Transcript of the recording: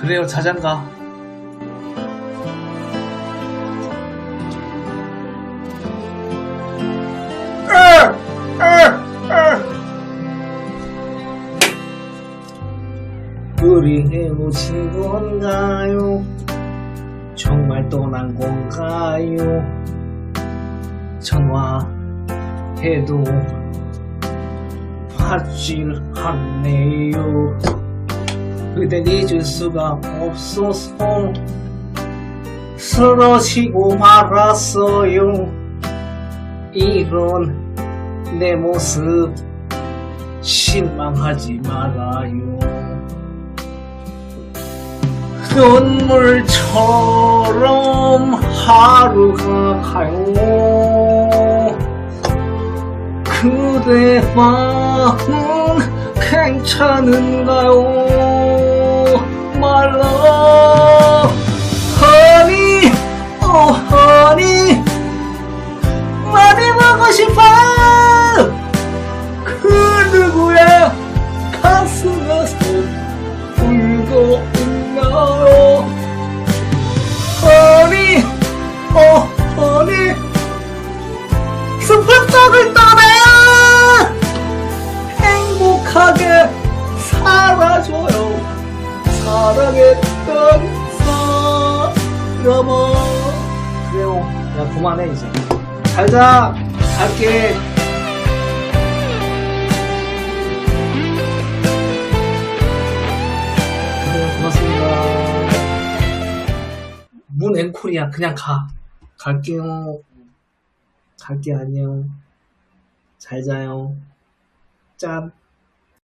그래요, 자장가. 우리 헤어진 건가요? 정말 떠난 건가요? 전화해도 받질 않네요. 그댄 잊을 수가 없어서 쓰러지고 말았어요. 이런 내 모습 실망하지 말아요. 눈물처럼 하루가 가요. 그대 마음은 괜찮은가요? 말라 허니 오 허니. 많이 보고 싶어 그 누구야 가슴에서 울고 있나요 사랑했던 사람아 그래요. 야 그만해 이제. 잘자. 갈게. 문 앵콜이야 그냥 가. 갈게요. 갈게 안녕. 잘 자요. 짠